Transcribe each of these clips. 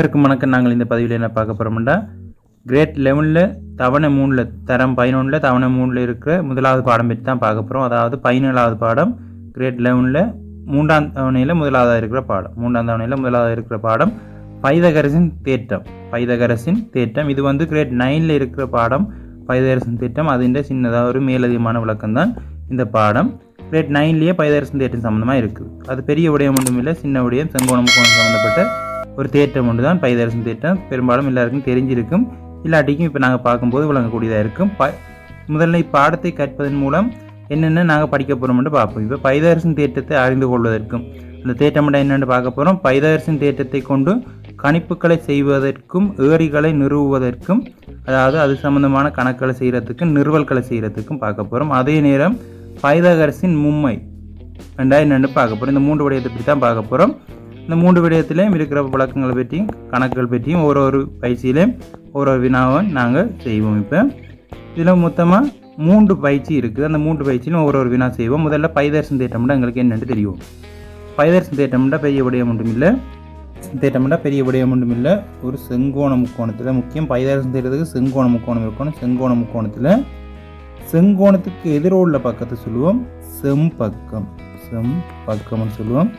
இருக்கும் வணக்கம். நாங்கள் இந்த பதிவில் என்ன பார்க்க போகிறோம்னா கிரேட் லெவனில் தவணை மூணில் தரம் பதினொன்றில் தவணை மூணில் இருக்கிற முதலாவது பாடம் பற்றி தான் பார்க்க போகிறோம் அதாவது பதினேழாவது பாடம் கிரேட் லெவனில் மூன்றாம் தவணையில் முதலாவதாக இருக்கிற பாடம். மூன்றாம் தவணையில் முதலாவதாக இருக்கிற பாடம் பைதகரசின் தேட்டம் பைதகரசின் தேட்டம் இது வந்து கிரேட் நைனில் இருக்கிற பாடம் பைதகரசின் தேட்டம் அதிൻ്റെ சின்னதாக ஒரு மேலதிகமான விளக்கம் தான் இந்த பாடம். கிரேட் நைன்லேயே பைதகரசின் தேட்டம் சம்மந்தமாக இருக்குது. அது பெரிய விடயம் ஒன்றும் இல்லை சின்ன விடயம் செங்கோணம் சம்மந்தப்பட்ட ஒரு தேட்டம் ஒன்று தான் பைதரசன் தேட்டம் பெரும்பாலும் எல்லாருக்கும் தெரிஞ்சிருக்கும். இல்லாட்டிக்கும் இப்போ நாங்கள் பார்க்கும்போது விளங்கக்கூடியதாக இருக்கும். ப முதல்ல இப்பாடத்தை கற்பதன் மூலம் என்னென்ன நாங்கள் படிக்க போகிறோம்னு பார்ப்போம். இப்போ பைதரசன் தேட்டத்தை அறிந்து கொள்வதற்கும் அந்த தேட்டம்டா என்னென்னு பார்க்க போகிறோம் பைதரசன் தேட்டத்தை கொண்டு கணிப்புகளை செய்வதற்கும் ஏரிகளை நிறுவுவதற்கும் அதாவது அது சம்பந்தமான கணக்களை செய்கிறதுக்கும் நிறுவல்களை செய்கிறதுக்கும் பார்க்க போகிறோம் அதே நேரம் பைதகரசின் மும்மை ரெண்டாயிரம் என்னென்னு பார்க்க போகிறோம் இந்த மூன்று விடயத்தை பற்றி தான் பார்க்க போகிறோம் இந்த மூன்று விடயத்திலையும் இருக்கிற விளக்கங்களை பற்றியும் கணக்குகள் பற்றியும் ஒரு ஒரு பயிற்சியிலையும் ஒரு ஒரு வினாவை நாங்கள் செய்வோம் இப்போ. இதில் மொத்தமாக மூன்று பயிற்சி இருக்குது. அந்த மூன்று பயிற்சியிலும் ஒரு ஒரு வினா செய்வோம். முதல்ல பைதர்சன் தேட்டம்னா எங்களுக்கு என்னென்று தெரியும். பைதர்சன் தேட்டம்னா பெரிய விடயம் ஒன்றும் இல்லை தேட்டம்னா பெரிய விடயம் ஒன்றும் இல்லை ஒரு செங்கோண முக்கோணத்தில் முக்கியம் பைதர்சன் தேட்டத்துக்கு செங்கோண முக்கோணம் இருக்கணும். செங்கோண முக்கோணத்தில் செங்கோணத்துக்கு எதிரோ உள்ள பக்கத்தை சொல்லுவோம். செம்பக்கம். செம் பக்கம்னு சொல்லுவோம்.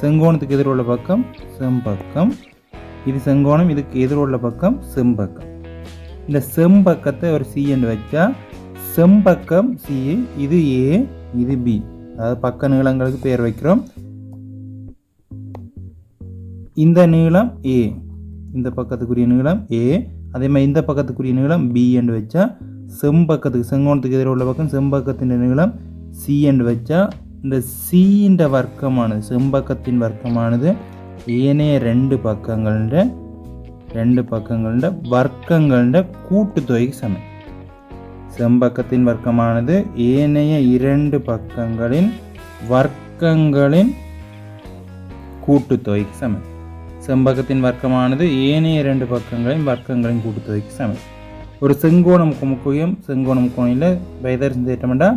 செங்கோணத்துக்கு எதிர உள்ள பக்கம் செம்பக்கம். இது செங்கோணம் இதுக்கு எதிர உள்ள பக்கம் செம்பக்கம். இந்த செம்பக்கத்தை ஒரு சி என்று வச்சா செம்பக்கம் சி இது ஏ இது பி அதாவது பக்க நீளங்களுக்கு பெயர் வைக்கிறோம். இந்த நீளம் ஏ இந்த பக்கத்துக்குரிய நீளம் ஏ அதே மாதிரி இந்த பக்கத்துக்குரிய நீளம் பி என்று வச்சா செம்பக்கத்துக்கு செங்கோணத்துக்கு எதிர உள்ள பக்கம் செம்பக்கத்தின் நீளம் சி என்று வச்சா இந்த சீன்ற வர்க்கமானது செம்பக்கத்தின் வர்க்கமானது ஏனைய ரெண்டு பக்கங்கள்ட ரெண்டு பக்கங்கள்ட வர்க்கங்கள்ட கூட்டுத்தொகைக்கு சமம். செம்பக்கத்தின் வர்க்கமானது ஏனைய இரண்டு பக்கங்களின் வர்க்கங்களின் கூட்டுத்தொகைக்கு சமம். செம்பக்கத்தின் வர்க்கமானது ஏனைய இரண்டு பக்கங்களின் வர்க்கங்களின் கூட்டுத்தொகைக்கு சமம். ஒரு செங்கோண முக்கோயம் செங்கோண முக்கோணியில் வைதர் தேட்டமெண்டா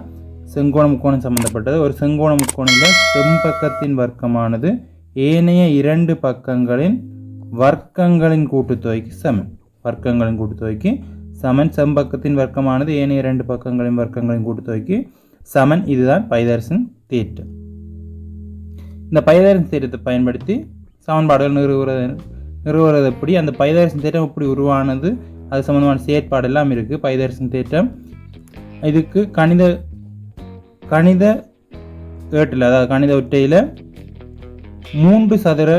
செங்கோண முக்கோணம் சம்பந்தப்பட்டது. ஒரு செங்கோண முக்கோணில் செம்பக்கத்தின் வர்க்கமானது ஏனைய இரண்டு பக்கங்களின் வர்க்கங்களின் கூட்டுத்தொகைக்கு சமன். வர்க்கங்களின் கூட்டுத்தொகைக்கு சமன். செம்பக்கத்தின் வர்க்கமானது ஏனைய இரண்டு பக்கங்களின் வர்க்கங்களின் கூட்டுத்தொகைக்கு சமன். இதுதான் பைதரசன் தேற்றம் இந்த பைதரசன் தேற்றத்தை பயன்படுத்தி சமன்பாடுகள் நிறுவுறது நிறுவுறது எப்படி அந்த பைதரசன் தேற்றம் எப்படி உருவானது அது சம்மந்தமான செயற்பாடு எல்லாம் இருக்குது பைதரசன் தேற்றம் இதுக்கு கணித கணித ஏட்டில் அதாவது கணித ஒற்றையில் மூன்று சதுர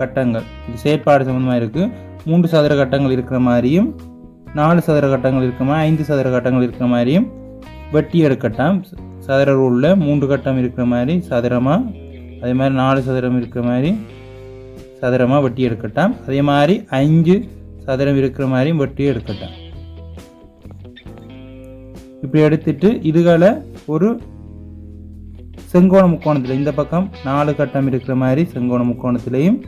கட்டங்கள். இது செயற்பாடு சம்மந்தமாக இருக்குது மூன்று சதுர கட்டங்கள் இருக்கிற மாதிரியும் நாலு சதுர கட்டங்கள் இருக்கிற மாதிரி ஐந்து சதுர கட்டங்கள் இருக்கிற மாதிரியும் வெட்டி எடுக்கட்டம். சதுர ரூலில் மூன்று கட்டம் இருக்கிற மாதிரி சதுரமாக அதே மாதிரி நாலு சதுரம் இருக்கிற மாதிரி சதுரமாக வெட்டி எடுக்கட்டம். அதே மாதிரி அஞ்சு சதுரம் இருக்கிற மாதிரியும் வெட்டி எடுக்கட்டும். இப்படி எடுத்துட்டு இதுகளை ஒரு செங்கோண முக்கோணத்தில். இந்த பக்கம் நாலு கட்டம் இருக்கிற மாதிரி செங்கோண முக்கோணத்திலையும்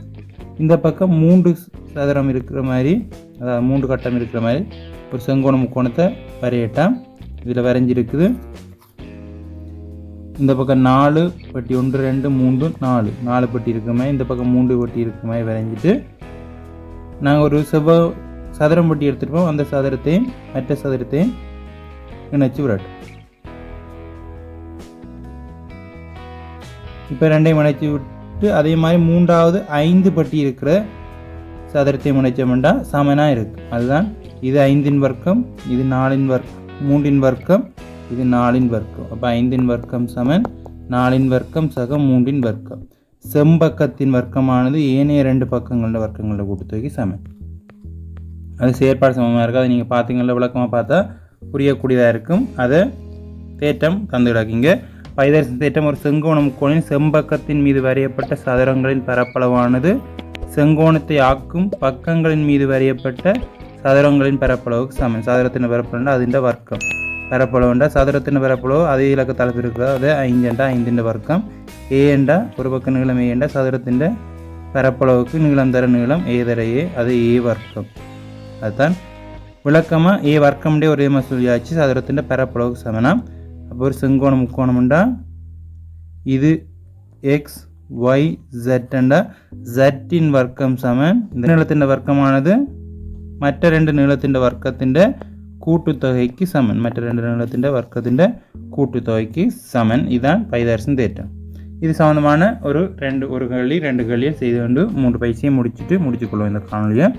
இந்த பக்கம் மூன்று சதுரம் இருக்கிற மாதிரி அதாவது மூன்று கட்டம் இருக்கிற மாதிரி ஒரு செங்கோண முக்கோணத்தை வரையட்டாம். இதில் வரைஞ்சிருக்குது. இந்த பக்கம் நாலு பட்டி ஒன்று ரெண்டு மூன்று நாலு. நாலு பட்டி இருக்கிற மாதிரி இந்த பக்கம் மூன்று பட்டி இருக்கிற மாதிரி வரைஞ்சிட்டு நாங்கள் ஒரு செவ்வ சதுரம் பட்டி எடுத்துருப்போம் அந்த சதுரத்தையும் மற்ற சதுரத்தையும் இணைச்சி விடட்டும். இப்போ ரெண்டையும் இணைச்சி விட்டு அதே மாதிரி மூன்றாவது ஐந்து பட்டி இருக்கிற சதுரத்தையும் இணைச்சோம்னா சமனாக இருக்குது அதுதான் இது ஐந்தின் வர்க்கம் இது நாலின் வர்க்கம் மூன்றின் வர்க்கம் இது நாலின் வர்க்கம். அப்போ ஐந்தின் வர்க்கம் சமன் நாலின் வர்க்கம் சகம் மூன்றின் வர்க்கம். செம்பக்கத்தின் வர்க்கமானது ஏனைய ரெண்டு பக்கங்களோட வர்க்கங்களோட கூட்டுத்தொகை சமன். அது செயற்பாடு சமமாக இருக்குது அதை நீங்கள் பார்த்தீங்களா விளக்கமாக பார்த்தா புரியக்கூடியதாக இருக்கும். அதை தேட்டம் தந்துடாக்கிங்க பைதரிசு தேற்றம் ஒரு செங்கோணம் கோணின் செம்பக்கத்தின் மீது வரையப்பட்ட சதுரங்களின் பரப்பளவானது. செங்கோணத்தை ஆக்கும் பக்கங்களின் மீது வரையப்பட்ட சதுரங்களின் பரப்பளவுக்கு சமம். சதுரத்தின் பரப்பளவுண்டா அதிண்ட வர்க்கம். பரப்பளவுண்டா சதுரத்தின் பரப்பளவு அதே இலக்க தலைப்பு இருக்கிறது. அது ஐந்துண்டா ஐந்திൻ്റെ വർക്കം എ എണ്ട ഒരു പക്ക നീളം എ എണ്ട സതുരത്തിൻ്റെ പരപ്പളവുക്ക് നീളം തര നീളം എ തര എ അത് എ വർക്കം അതാണ് விளக்கமாக ஏ வர்க்கம்டே ஒரே மாதிரி சொல்லியாச்சு சதுரத்தின் பரப்பளவுக்கு சமனம் அப்போ ஒரு செங்கோணம் முக்கோணம்ண்டா இது எக்ஸ் ஒய் ஜெட் என்ற ஜெட்டின் வர்க்கம் சமன் இந்த நீளத்தின் வர்க்கமானது மற்ற ரெண்டு நீளத்தின் வர்க்கத்தின் கூட்டுத்தொகைக்கு சமன் மற்ற ரெண்டு நீளத்தின் வர்க்கத்தின் கூட்டுத்தொகைக்கு சமன் இதுதான் பைதர்சன் தேட்டம் இது சம்மந்தமான ஒரு ரெண்டு ஒரு கேள்வி ரெண்டு கேள்வியை செய்து கொண்டு மூன்று பயிற்சியை முடிச்சுட்டு முடிச்சுக்கொள்வோம் இந்த காணொலியை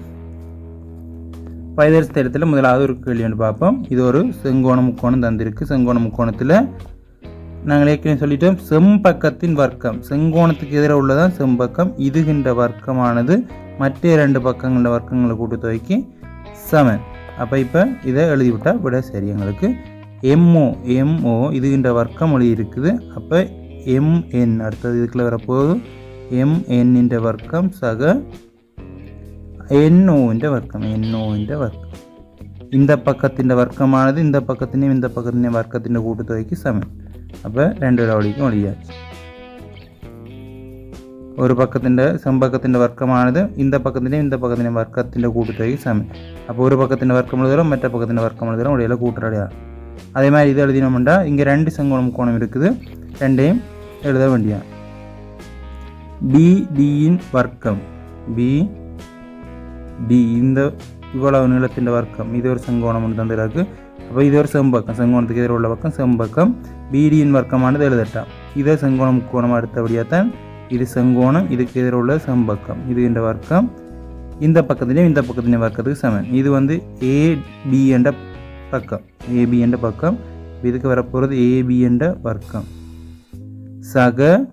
பைதர்ஸ் தேடத்தில் முதலாவது ஒரு கேள்வி ஒன்று பார்ப்போம். இது ஒரு செங்கோண முக்கோணம் தந்திருக்கு. செங்கோண முக்கோணத்தில் நாங்கள் ஏற்கனவே சொல்லிட்டோம் செம்பக்கத்தின் வர்க்கம். செங்கோணத்துக்கு எதிராக உள்ளதான் செம்பக்கம். இதுகின்ற வர்க்கமானது மற்ற இரண்டு பக்கங்கள வர்க்கங்களை கூட்டு கூட்டுத்தொகைக்கு சமன். அப்போ இப்போ இதை எழுதிவிட்டால் விட சரி எங்களுக்கு. எம்ஓ எம்ஓ இதுகின்ற வர்க்கம் எழுதி இருக்குது. அப்போ எம்என் அடுத்தது இதுக்குள்ள வரப்போகுது. எம்என்னிൻ്റെ வர்க்கம் சக എന്നൂവിൻ്റെ വർക്കം എന്നൂവിൻ്റെ വർക്കം ഇന്ത പക്കത്തിൻ്റെ വർക്കമാണത് ഇന്ത പക്കത്തിൻ്റെയും ഇന്ത പക്കത്തിൻ്റെയും വർക്കത്തിൻ്റെ കൂട്ടുത്തുകയ്ക്ക് സമയം അപ്പോൾ രണ്ട് ലോഡിക്കും ഒളിയാക്കി ഒരു പക്കത്തിൻ്റെ സമ്പക്കത്തിൻ്റെ വർക്കമാണിത് ഇന്ത പക്കത്തിൻ്റെയും ഇന്ത പക്കത്തിൻ്റെയും വർക്കത്തിൻ്റെ കൂട്ടുത്തുകയ്ക്ക് സമയം അപ്പോൾ ഒരു പക്കത്തിൻ്റെ വർക്കമുള്ളതും മറ്റേ പക്കത്തിൻ്റെ വർക്കമുള്ളതും ഒളിയിലെ കൂട്ടറടിയാണ് அதே மாதிரி இது எழுதினோம்டா இங்கே ரெண்டு செங்கோணம் கோணம் இருக்குது ரெண்டையும் எழுத வேண்டிய பிடியின் வர்க்கம் பி டி இந்த இவ்வளவு நீளத்தின் வர்க்கம் இது ஒரு செங்கோணம் ஒன்று தந்துருக்கு. அப்போ இது ஒரு செம்பக்கம் செங்கோணத்துக்கு எதிர உள்ள பக்கம் செம்பக்கம். பிடியின் வர்க்கமானது எழுதட்டாம். இதை செங்கோணம் கோணமாக எடுத்தபடியாக தான் இது செங்கோணம் இதுக்கு எதிர உள்ள செம்பக்கம் இது இந்த வர்க்கம். இந்த பக்கத்துலேயும் இந்த பக்கத்துலேயும் வர்க்கத்துக்கு சமன் இது வந்து ஏபி என்ற பக்கம் ஏபி என்ற பக்கம். இதுக்கு வரப்போகிறது ஏபி என்ற வர்க்கம். சக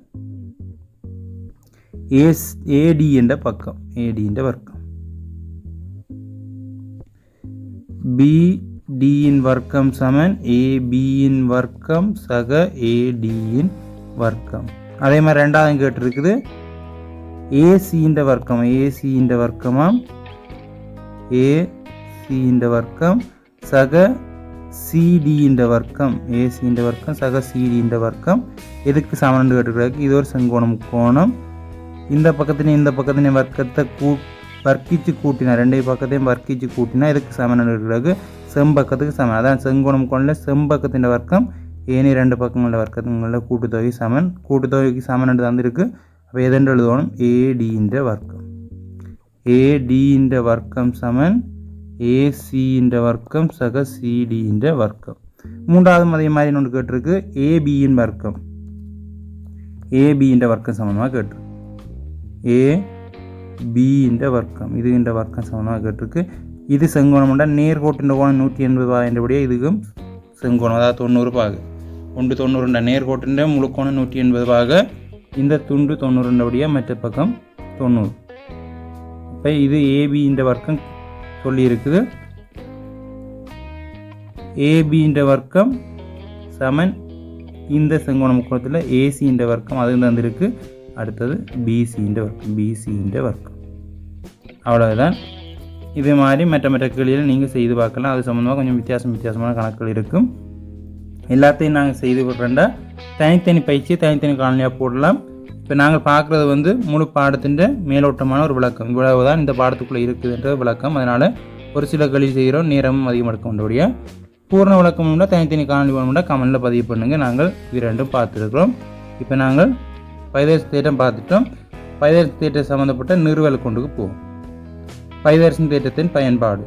ஏஸ் ஏடி என்ற பக்கம் ஏடி என்ற வர்க்கம். பி டியின் வர்க்கம் சமன் ஏ பியின் வர்க்கம் சக ஏ வர்க்கம். அதே மாதிரி ரெண்டாவது கேட்டிருக்குது. ஏசின்ற வர்க்கம்? ஏசின்ற வர்க்கமாம் ஏசின்ற வர்க்கம்? சக சிடின்ற வர்க்கம். ஏசின்ற வர்க்கம் சக சிடின்ற வர்க்கம். எதுக்கு சமன் கேட்டுக்கிறாருக்கு இது ஒரு செங்கோணம் கோணம். இந்த பக்கத்தினையும் இந்த பக்கத்தினையும் வர்க்கத்தை கூ வர்க்கிச்சு கூட்டினா ரெண்டே பக்கத்தையும் வர்க்கிச்சு கூட்டினா இதுக்கு சமன் இருக்கிறது செம்பக்கத்துக்கு சமன் அதான் செங்கோணம் கோணில் செம்பக்கத்தின் வர்க்கம் ஏனி ரெண்டு பக்கங்கள வர்க்கங்களில் கூட்டுத்தொகை சமன் கூட்டுத்தொகைக்கு சமன் தந்திருக்கு അപ്പോൾ ഏതെൻ്റെ എഴുതണം എ ഡീൻ്റെ വർക്കം എ ഡീൻ്റെ വർക്കം സമൻ എ സിൻ്റെ വർക്കം സക സി ഡീൻ്റെ വർക്കം மூன்றாவது அதே மாதிரி ஒன்று கேட்டிருக்கு ஏபியின் வர்க்கம் ஏபியின் வர்க்கம் சமமாக கேட்டிருக்கு பி இந்த வர்க்கம் இது இதுகின்ற வர்க்கம் சமமாக கேட்டிருக்கு இது செங்கோணம் உண்டா நேர்கோட்டின் கோணம் நூற்றி எண்பது பாயின்றபடியே இதுக்கும் செங்கோணம் அதாவது தொண்ணூறு பாகு ஒன்று தொண்ணூறுண்ட நேர்கோட்டின் முழுக்கோணம் நூற்றி எண்பது பாக இந்த துண்டு தொண்ணூறுண்டபடியாக மற்ற பக்கம் தொண்ணூறு இப்போ இது ஏபி இந்த வர்க்கம் சொல்லியிருக்குது ஏபின்ற வர்க்கம் சமன் இந்த செங்கோண முக்கோணத்தில் ஏசின்ற வர்க்கம் அது தந்திருக்கு அடுத்தது பிசின்ற வர்க்கம் பிசின்ற வர்க்கம் அவ்வளவுதான். இதே மாதிரி மற்ற மற்ற கேள்வியில் நீங்கள் செய்து பார்க்கலாம். அது சம்மந்தமாக கொஞ்சம் வித்தியாசம் வித்தியாசமான கணக்குகள் இருக்கும். எல்லாத்தையும் நாங்கள் செய்து விடுறேன்டா தனித்தனி பயிற்சி தனித்தனி காலனியாக போடலாம். இப்போ நாங்கள் பார்க்குறது வந்து முழு பாடத்தின் மேலோட்டமான ஒரு விளக்கம். இவ்வளவு தான் இந்த பாடத்துக்குள்ளே இருக்குதுன்ற விளக்கம். அதனால் ஒரு சில கல்வி செய்கிறோம். நேரமும் அதிகம் எடுக்க வேண்டிய பூர்ண விளக்கம் உண்டா தனித்தனி காணொலி வேணும்னா கமெண்டில் பதிவு பண்ணுங்கள் நாங்கள் இது ரெண்டும் பார்த்துருக்குறோம். இப்போ நாங்கள் பயிர் தேட்டம் பார்த்துட்டோம். பைதர்ஸ் தேட்டம் சம்மந்தப்பட்ட நிறுவல் கொண்டுக்கு போவோம் பைதர்சன் தேட்டத்தின் பயன்பாடு.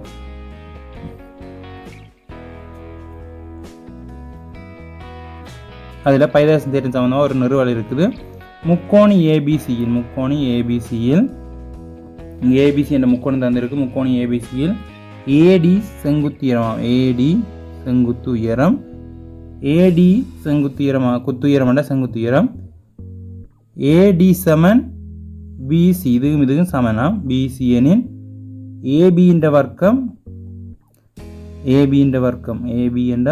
அதில் பைதேசன் தேட்டம் சம்மந்தமாக ஒரு நிறுவல் இருக்குது. முக்கோணி ஏபிசியில் முக்கோணி ஏபிசியில் ஏபிசி என்ற முக்கோணம் தந்திருக்கு. முக்கோணி ஏபிசியில் ஏடி செங்குத்துயரம் ஏடி செங்குத்து உயரம் ஏடி செங்குத்துயரமாக குத்துயரம் குத்து உயரம் என்ற செங்குத்துயரம் ஏடி சமன் பிசி இதுவும் இதுவும் சமனா. பிசி எனின் ஏபின்ற வர்க்கம் ஏபின்ற வர்க்கம் ஏபி என்ற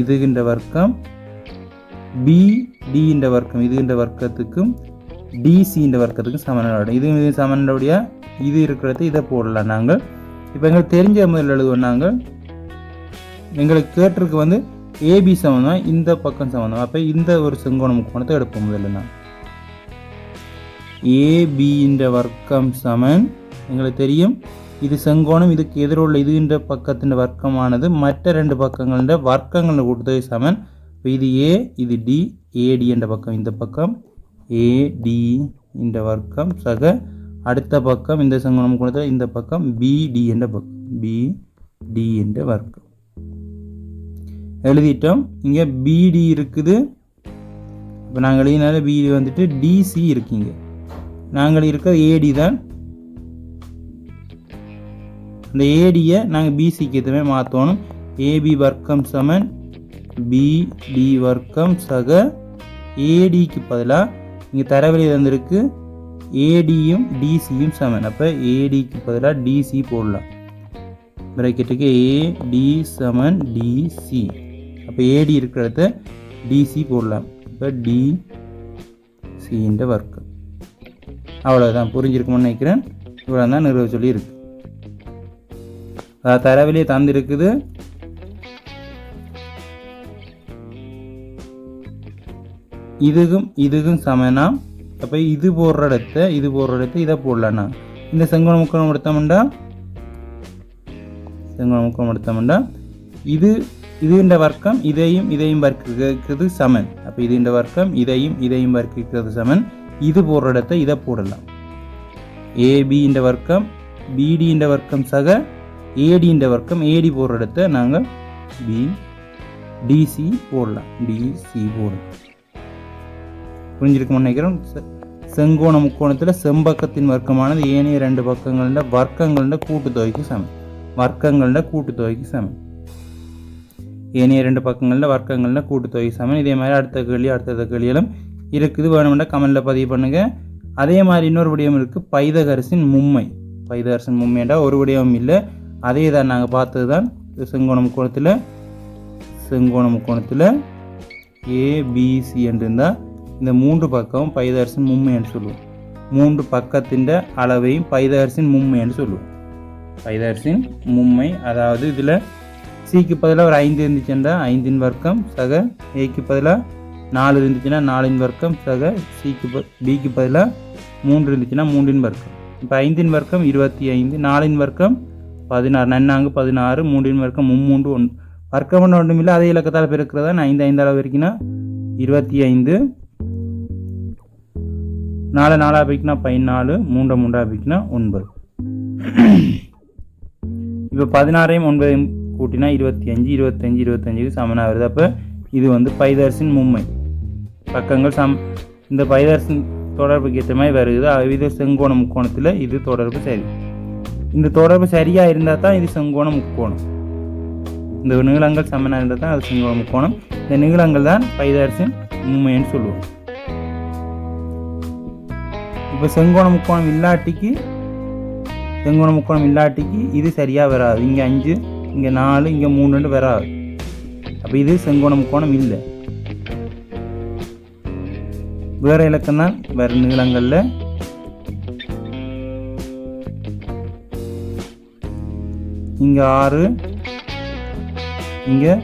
இதுகின்ற வர்க்கம் பி டின்ற வர்க்கம் இதுகின்ற வர்க்கத்துக்கும் டிசின்ற வர்க்கத்துக்கும் சமனாடும் இது இது சமனுடைய இது இருக்கிறது இதை போடலாம் நாங்கள். இப்போ எங்களுக்கு தெரிஞ்ச முதல் எழுதுவோம் நாங்கள். எங்களுக்கு கேட்டிருக்கு வந்து ஏபி சம்மந்தம் இந்த பக்கம் சம்மந்தம் அப்போ இந்த ஒரு செங்கோண முக்கோணத்தை எடுப்போம் முதல்ல நான். ஏபின்ற வர்க்கம் சமன். எங்களுக்கு தெரியும். இது செங்கோணம் இதுக்கு எதிருள்ள இதுகின்ற பக்கத்தின் வர்க்கமானது மற்ற ரெண்டு பக்கங்களின் வர்க்கங்களின் கூட்டுத்தொகை சமன். இப்போ இது ஏ இது டி ஏடி என்ற பக்கம் இந்த பக்கம். ஏடி என்ற வர்க்கம் சக அடுத்த பக்கம் இந்த செங்கோணம் கொடுத்த இந்த பக்கம். பிடி என்ற பக்கம். பிடி என்ற வர்க்கம். எழுதிட்டோம். இங்கே பிடி இருக்குது. இப்போ நாங்கள் எழுதினால பிடி வந்துட்டு டிசி இருக்கீங்க நாங்கள் இருக்க ஏடி தான். அந்த ஏடியை நாங்கள் பிசிக்கு எதுவுமே மாற்றணும் ஏபி வர்க்கம் சமன் பிடி வர்க்கம் சக ஏடிக்கு பதிலாக இங்கே தரவழி தந்திருக்கு. ஏடியும் டிசியும் சமன். அப்போ ஏடிக்கு பதிலாக டிசி போடலாம். ப்ராக்கெட்டுக்கு ஏடி சமன் டிசி அப்போ ஏடி இருக்கிறத டிசி போடலாம். இப்போ டிசின்ற வர்க்கம். அவ்வளோதான் புரிஞ்சிருக்கும்னு நினைக்கிறேன். இவ்வளோ தான் நிறுவ சொல்லி இருக்கு அதாவது தரவிலே தந்திருக்குது. இதுக்கும் இதுக்கும் சமனா. அப்போ இது போடுற இடத்த இது போடுற இடத்த இதை போடலண்ணா இந்த செங்கோண முக்கோணம் எடுத்தோம்டா செங்கோண முக்கோணம் எடுத்தோம்டா இது இதுன்ற வர்க்கம் இதையும் இதையும் வர்க்கிறது சமன். அப்போ இதுன்ற வர்க்கம் இதையும் இதையும் வர்க்கிறது சமன். இது போடுற இடத்த இதை போடலாம். ஏபின்ற வர்க்கம் பிடின்ற வர்க்கம் சக ஏடின்ற வர்க்கம் ஏடி போடுற இடத்த நாங்கள் பி டிசி போடலாம். டிசி போடலாம் புரிஞ்சிருக்கும்னு நினைக்கிறோம் செங்கோண முக்கோணத்தில் செம்பக்கத்தின் வர்க்கமானது ஏனைய ரெண்டு பக்கங்கள வர்க்கங்கள கூட்டுத்தொகைக்கு சமம். வர்க்கங்கள கூட்டுத்தொகைக்கு சமம். ஏனைய ரெண்டு பக்கங்களில் வர்க்கங்களில் கூட்டுத்தொகை சமம். இதே மாதிரி அடுத்த கேள்வி அடுத்த கேள்விகளும் இருக்குது வேணுமெண்டா கமெண்டில் பதிவு பண்ணுங்கள் அதே மாதிரி இன்னொரு விடயம் இருக்குது பைதகரசின் மும்மை. பைதகரசின் மும்மைண்டா ஒரு விடயம் இல்லை. அதே தான் நாங்கள் பார்த்தது தான் செங்கோணம் கோணத்தில் செங்கோணம் கோணத்தில் ஏபிசி என்று இருந்தால் இந்த மூன்று பக்கம் பைதகரசின் மும்மை என்று சொல்லுவோம். மூன்று பக்கத்தின் அளவையும் பைதகரசின் மும்மை என்று சொல்லுவோம். பைதகரசின் மும்மை அதாவது இதில் சிக்கு பதிலாக ஒரு ஐந்து இருந்துச்சுன்றா ஐந்தின் வர்க்கம் சக ஏக்கு பதிலாக நாலு இருந்துச்சுன்னா நாலின் வர்க்கம் சக சிக்கு ப பிக்கு பதிலாக மூன்று இருந்துச்சுன்னா மூன்றின் வர்க்கம். இப்போ ஐந்தின் வர்க்கம் இருபத்தி ஐந்து நாலின் வர்க்கம் பதினாறு. நன்னாங்கு பதினாறு மூன்றின் வர்க்கம் மும்மூன்று ஒன்று வர்க்கம் ஒன்று ஒன்றும் இல்லை அதே இலக்கத்தால் பெருக்கிறதா? ஐந்து ஐந்து அளவு இருக்குன்னா இருபத்தி ஐந்து. நாலு நாலாக பிரிக்கினா பதினாலு மூன்றை மூன்றாக பிரிக்கினா ஒன்பது. இப்போ பதினாறையும் ஒன்பதையும் கூட்டினா இருபத்தி அஞ்சு இருபத்தஞ்சு இருபத்தஞ்சுக்கு சமனாக வருது. அப்போ இது வந்து பைதர்சின் மும்மை. பக்கங்கள் சம் இந்த பைதர்சின் தொடர்புக்கு ஏற்ற மாதிரி வருது. ஆகவே இது செங்கோண முக்கோணத்தில் இது தொடர்பு சரி. இந்த தொடர்பு சரியாக இருந்தால் தான் இது செங்கோண முக்கோணம். இந்த நீளங்கள் சமனாக இருந்தால் தான் அது செங்கோண முக்கோணம். இந்த நீளங்கள் தான் பைதர்சின் உண்மைன்னு சொல்லுவோம். இப்போ செங்கோண முக்கோணம் இல்லாட்டிக்கு செங்கோண முக்கோணம் இல்லாட்டிக்கு இது சரியாக வராது. இங்கே அஞ்சு இங்கே நாலு இங்கே மூணுன்னு வராது. அப்போ இது செங்கோண முக்கோணம் இல்லை. வேறு இலக்கம் தான் வேறு நீளங்களில். இங்கே ஆறு இங்கே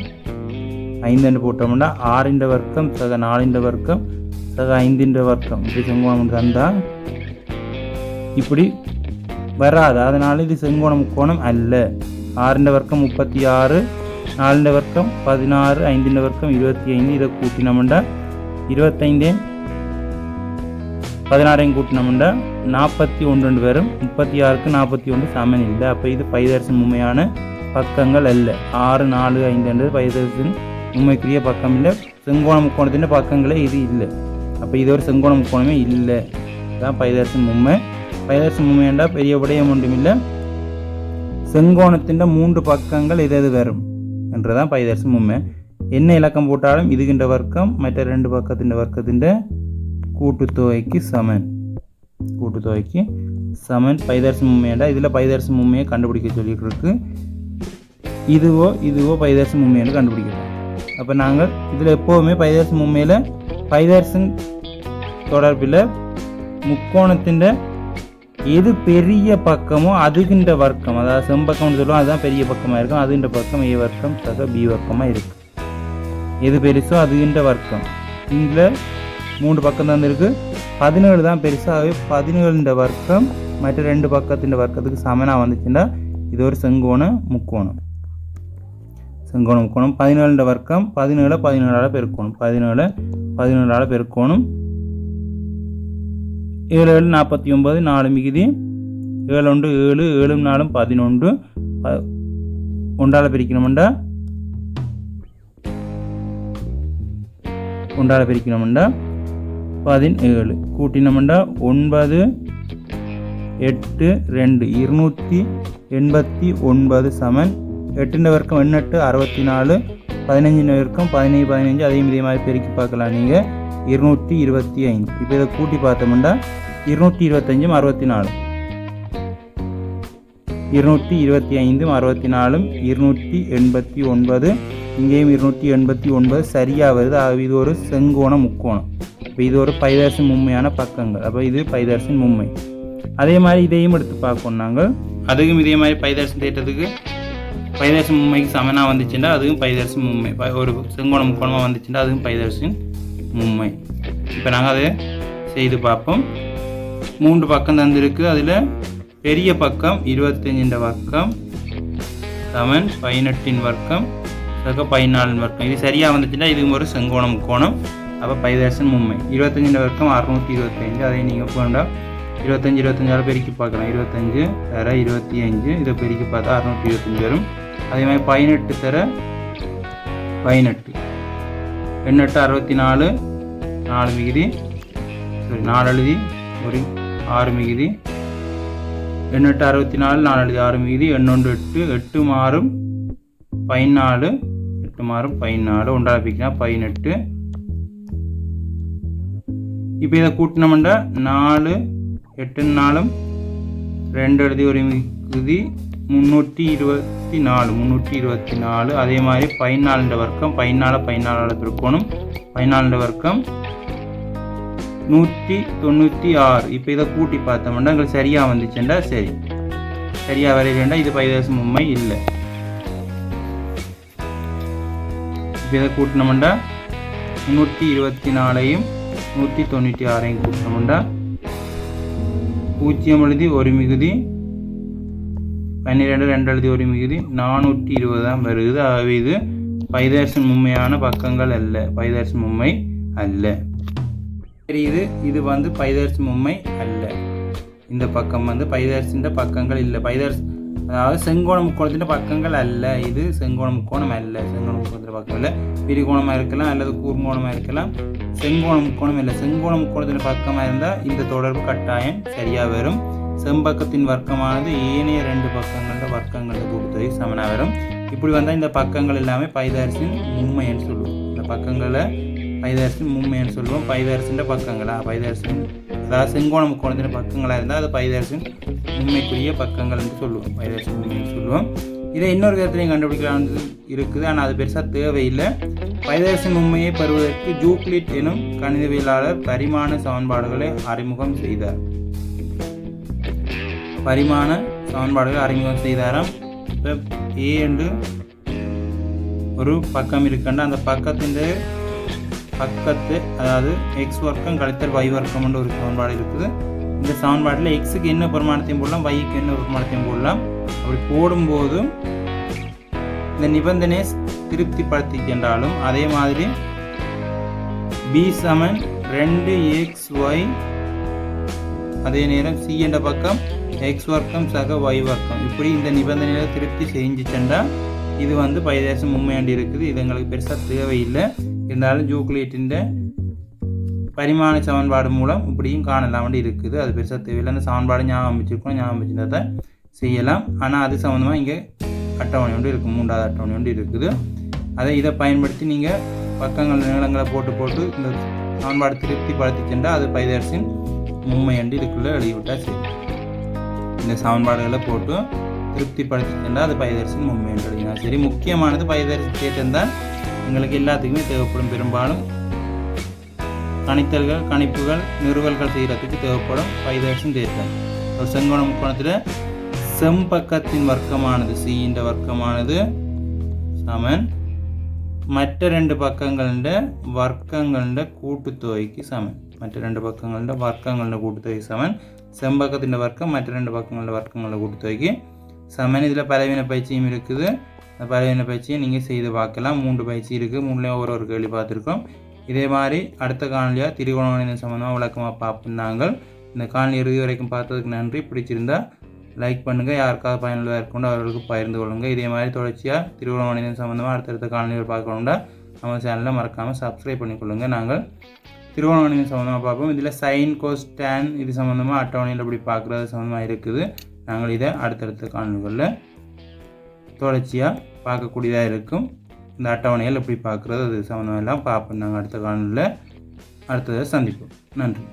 ஐந்துண்டு போட்டோம்னா ஆறின்ற வர்க்கம் சக நாலுன்ற வர்க்கம் சக ஐந்துன்ற வர்க்கம். இப்படி செங்கோணம் தந்தால் இப்படி வராது. அதனால் இது செங்கோணம் கோணம் அல்ல. ஆறின்ற வர்க்கம் முப்பத்தி ஆறு நாலுன்ற வர்க்கம் பதினாறு ஐந்துன்ற வர்க்கம் இருபத்தி ஐந்து. இதை கூட்டினோம்னா இருபத்தைந்தே பதினாறையும் கூட்டினோம்னா நாற்பத்தி ஒன்று பேரும் முப்பத்தி ஆறுக்கு நாற்பத்தி ஒன்று சமன் இல்லை. அப்போ இது பைதரசின் உண்மையான பக்கங்கள் அல்ல. ஆறு நாலு ஐந்து பைதரசின் உண்மைக்குரிய பக்கம் இல்லை. செங்கோண முக்கோணத்தின் பக்கங்களே இது இல்லை. அப்போ இது ஒரு செங்கோண முக்கோணமே இல்லை. தான் பைதரசின் உண்மை. பைதரசின் உண்மையாண்டா பெரிய விடயம் ஒன்றும் இல்லை. செங்கோணத்தின் மூன்று பக்கங்கள் எது எது வரும் என்றுதான் பைதர்சம் உண்மை. என்ன இலக்கம் போட்டாலும் இதுகின்ற வர்க்கம் மற்ற ரெண்டு பக்கத்தின் வர்க்கத்தின் கூட்டுத்தொகைக்கு சமன். கூட்டுத்தொகைக்கு சமன். பைதரசு மும்மையாண்டா இதில் பைதரசு மும்மையை கண்டுபிடிக்க சொல்லிட்டு இருக்கு இதுவோ இதுவோ பைதரசு மும்மையாண்டு கண்டுபிடிக்கிறோம் அப்போ நாங்கள் இதில் எப்போவுமே பைதரசு மும்மையில் பைதரசன் தொடர்பில் முக்கோணத்தின் எது பெரிய பக்கமோ அதுகின்ற வர்க்கம். அதாவது செம்பக்கம்னு சொல்லுவோம் அதுதான் பெரிய பக்கமாக இருக்கும். அதுகின்ற பக்கம் ஏ வர்க்கம் தக பி வர்க்கமாக இருக்குது எது பெருசோ அதுகின்ற வர்க்கம். இதில் மூன்று பக்கம் தான் இருக்கு. பதினேழு தான் பெருசாகவே பதினேழுன்ற வர்க்கம் மற்ற ரெண்டு பக்கத்தின் வர்க்கத்துக்கு சமனாக வந்துச்சுன்னா இது ஒரு செங்கோண முக்கோணம். செங்கோண முக்கோணம். பதினேழுன்ற வர்க்கம் பதினேழு பதினேழால் பெருக்கோணும். பதினேழு பதினேழால் பெருக்கோணும். ஏழு ஏழு நாற்பத்தி ஒம்பது நாலு மிகுதி. ஏழு ஒன்று ஏழு ஏழு நாலும் பதினொன்று. ப- ஒன்றால் பிரிக்கணும்டா. ஒன்றால் பிரிக்கணும்டா. பதினேழு. கூட்டினோம்டா ஒன்பது எட்டு ரெண்டு. இருநூற்றி எண்பத்தி ஒன்பது சமன். எட்டுன்ற வர்க்கம் எண்ணெட்டு அறுபத்தி நாலு பதினஞ்சுன்ற வர்க்கம் பதினேழு பதினஞ்சு. அதையும் இதே மாதிரி பெருக்கி பார்க்கலாம் நீங்கள் இருநூற்றி இருபத்தி ஐந்து. இப்போ இதை கூட்டி பார்த்தோம்னா இருநூற்றி இருபத்தஞ்சும் அறுபத்தி நாலு இருநூற்றி இருபத்தி ஐந்தும் அறுபத்தி நாலும் இருநூற்றி எண்பத்தி ஒன்பது. இங்கேயும் இருநூற்றி எண்பத்தி ஒன்பது சரியாக வருது. இது ஒரு செங்கோண முக்கோணம். இப்போ இது ஒரு பைதாசின் மும்மையான பக்கங்கள். அப்போ இது பைதாசின் மும்மை. அதே மாதிரி இதையும் எடுத்து பார்ப்போம் நாங்கள். அதுக்கும் இதே மாதிரி பைதர்சன் தேட்டத்துக்கு பைதர்சன் மும்மைக்கு சமனாக வந்துச்சுன்னா அதுவும் பைதர்சன் மும்மை. ஒரு செங்கோணம் முக்கோணமாக வந்துச்சுன்னா அதுவும் பைதாசின் மும்மை. இப்போ நாங்கள் அதை செய்து பார்ப்போம். மூன்று பக்கம் தந்திருக்கு. அதில் பெரிய பக்கம் இருபத்தஞ்சின்ற வர்க்கம் சமன் பதினெட்டின் வர்க்கம் சக பதினாலின் வர்க்கம் இது சரியாக வந்துச்சுன்னா இதுவும் ஒரு செங்கோணம் கோணம் அப்போ பை தௌசண்ட் மும்மை இருபத்தஞ்சின்ற வரைக்கும் அறுநூற்றி இருபத்தஞ்சு அதை நீங்கள் போனால் இருபத்தஞ்சி இருபத்தஞ்சால பெருக்கி பார்க்கலாம் இருபத்தஞ்சு தர இருபத்தி அஞ்சு இதை பெருக்கி பார்த்தா அறுநூற்றி இருபத்தஞ்சு வரும் அதே மாதிரி பதினெட்டு தர பதினெட்டு எண்ணெட்டு அறுபத்தி நாலு நாலு மிகுதி சாரி நாலு எழுதி ஒரு ஆறு மிகுதி எண்ணெட்டு அறுபத்தி நாலு நாலு எழுதி ஆறு மிகுதி எண்ணொன்று எட்டு எட்டு மாறும் பதினாலு எட்டு மாறும் பதினாலு ஒன்றாவது பிக்கினா பதினெட்டு இப்போ இதை கூட்டினோம்னா நாலு எட்டு நாலும் ரெண்டு எழுதி ஒரு மிகுதி முந்நூற்றி இருபத்தி நாலு முந்நூற்றி இருபத்தி நாலு. அதே மாதிரி பதினாலுன்ற வர்க்கம் பதினாலு பதினாலால் திருக்கோணம் பதினாலுன்ற வர்க்கம் நூற்றி தொண்ணூற்றி ஆறு. இப்போ இதை கூட்டி பார்த்தோம்னா எங்களுக்கு சரியாக வந்துச்சுண்டா சரி. சரியாக வரையிலேண்டா இது பைதாசம் உண்மை இல்லை. இப்போ இதை கூட்டினோம்டா முந்நூற்றி இருபத்தி நாலையும் நூற்றி தொண்ணூற்றி ஆறையும் கூட்டமுண்டா. பூஜ்ஜியம் எழுதி ஒரு மிகுதி பன்னிரெண்டு ரெண்டு எழுதி ஒரு மிகுதி நானூற்றி இருபது தான் வருது ஆகவே இது பைதர்சன் உண்மையான பக்கங்கள் அல்ல பைதர்சன் உண்மை அல்ல. தெரியுது இது வந்து பைதர்சன் உண்மை அல்ல. இந்த பக்கம் வந்து பைதர்சின்ற பக்கங்கள் இல்லை பைதர்ஸ் அதாவது செங்கோண முக்கோணத்தின் பக்கங்கள் அல்ல. இது செங்கோண முக்கோணம் அல்ல. செங்கோண முக்கோணத்தின் பக்கம் இல்லை. பிரிகோணமாக இருக்கலாம் அல்லது கூர்மோணமாக இருக்கலாம். செங்கோண முக்கோணம் இல்லை. செங்கோண முக்கோணத்தின் பக்கமாக இருந்தால் இந்த தொடர்பு கட்டாயம் சரியாக வரும். செம்பக்கத்தின் வர்க்கமானது ஏனைய ரெண்டு பக்கங்களோட வர்க்கங்களோட கூட்டுத்தொகை சமனாக வரும். இப்படி வந்தால் இந்த பக்கங்கள் எல்லாமே பைதாரிசின் மும்மைன்னு சொல்லுவோம். இந்த பக்கங்களை பைதாரிசின் மும்மைன்னு சொல்லுவோம். பைதாரிசின்ற பக்கங்களா? பைதாரிசின் அதாவது செங்கோண முக்கோணத்தின் பக்கங்களாக இருந்தால் அது பைதாரிசின் உண்மைக்குரிய பக்கங்கள் என்று சொல்லுவோம். பைதாரிசின் உண்மைன்னு சொல்லுவோம். இதை இன்னொரு விதத்துலையும் கண்டுபிடிக்கலாம்னு இருக்குது. ஆனால் அது பெருசாக தேவையில்லை. பைதாரிசின் உண்மையை பெறுவதற்கு ஜூக்லிட் எனும் கணிதவியலாளர் பரிமாண சமன்பாடுகளை அறிமுகம் செய்தார். பரிமாண சமன்பாடுகளை அறிமுகம் செய்தாராம். இப்போ ஏ என்று ஒரு பக்கம் இருக்குன்னா அந்த பக்கத்தின் பக்கத்து அதாவது எக்ஸ் வர்க்கம் கழித்தல் y வர்க்கம் என்ற ஒரு சமன்பாடு இருக்குது. இந்த சமன்பாட்டில் எக்ஸுக்கு என்ன பிரமாணத்தையும் போடலாம் வைக்கு என்ன பிரமாணத்தையும் போடலாம். அப்படி போடும்போதும் இந்த நிபந்தனையை திருப்திப்படுத்திக்கின்றாலும் அதே மாதிரி பி சமன் ரெண்டு எக்ஸ் ஒய் அதே நேரம் சி என்ற பக்கம் எக்ஸ் வர்க்கம் சக ஒய் வர்க்கம். இப்படி இந்த நிபந்தனையில் திருப்தி செஞ்சுச்சண்டா இது வந்து பைதேசம் உண்மையாண்டி இருக்குது. இது எங்களுக்கு பெருசாக தேவையில்லை. இருந்தாலும் ஜூக்ளியட்டின் பரிமாண சமன்பாடு மூலம் இப்படியும் காணலாம் இருக்குது. அது பெருசாக தேவையில்லை அந்த சமன்பாடு ஞாபகம் வச்சிருக்கோம். ஞாபகம் வச்சிருந்ததை செய்யலாம். ஆனால் அது சம்மந்தமாக இங்கே அட்டவணை ஒன்று இருக்குது மூன்றாவது அட்டவணை ஒன்று இருக்குது. அதை இதை பயன்படுத்தி நீங்கள் பக்கங்கள் நீளங்களை போட்டு போட்டு இந்த சமன்பாடு திருப்தி படுத்திச்சுண்டா அது பைதர்சின் உண்மை என்று இதுக்குள்ளே எழுதிவிட்டால் சரி. இந்த சமன்பாடுகளை போட்டு திருப்திப்படுத்திக்கிட்டால் அது பைதரிசின் உண்மை என்று எழுதினா சரி. முக்கியமானது பைதரிசி தேட்டம் தான் எங்களுக்கு எல்லாத்துக்குமே தேவைப்படும். பெரும்பாலும் கணித்தல்கள் கணிப்புகள் நிறுவல்கள் செய்கிறதுக்கு தேவைப்படும் பைதரிசின் தேட்டம் ஒரு செங்கோண முக்கோணத்தில் செம்பக்கத்தின் வர்க்கமானது சின்ற வர்க்கமானது சமன். மற்ற ரெண்டு பக்கங்கள வர்க்கங்கள கூட்டுத்தொகைக்கு சமன். மற்ற ரெண்டு பக்கங்கள வர்க்கங்கள கூட்டுத்தொகை சமன். செம்பக்கத்தின் வர்க்கம் மற்ற ரெண்டு பக்கங்கள வர்க்கங்கள கூட்டுத்தொகைக்கு சமன். இதில் பலவீன பயிற்சியும் இருக்குது. அந்த பலவீன பயிற்சியை நீங்கள் செய்து பார்க்கலாம். மூன்று பயிற்சி இருக்குது மூணுலேயும் ஒரு ஒரு கேள்வி பார்த்துருக்கோம். இதே மாதிரி அடுத்த காணொலியாக திருகோணம் சம்மந்தமாக விளக்கமாக பார்ப்போம் நாங்கள். இந்த காணொலி இறுதி வரைக்கும் பார்த்ததுக்கு நன்றி. பிடிச்சிருந்தா லைக் பண்ணுங்கள் யாருக்காவது பயனுள்ளதாக இருக்கணும் அவர்களுக்கு பகிர்ந்து கொள்ளுங்கள் இதே மாதிரி தொடர்ச்சியாக திருவண்ணாமலை சம்மந்தமாக அடுத்தடுத்த காணொலிகள் பார்க்கணுண்டா நம்ம சேனலை மறக்காமல் சப்ஸ்கிரைப் பண்ணிக்கொள்ளுங்கள் நாங்கள் திருவண்ணாமலை சம்மந்தமாக பார்ப்போம். இதில் சைன் கோஸ் டேன் இது சம்மந்தமாக அட்டவணையில் இப்படி பார்க்குறது சம்மந்தமாக இருக்குது. நாங்கள் இதை அடுத்தடுத்த காணொலிகளில் தொடர்ச்சியாக பார்க்கக்கூடியதாக இருக்கும். இந்த அட்டவணைகள் எப்படி பார்க்குறது அது சம்மந்தம் எல்லாம் பார்ப்போம். நாங்கள் அடுத்த காலங்களில் அடுத்ததை சந்திப்போம். நன்றி.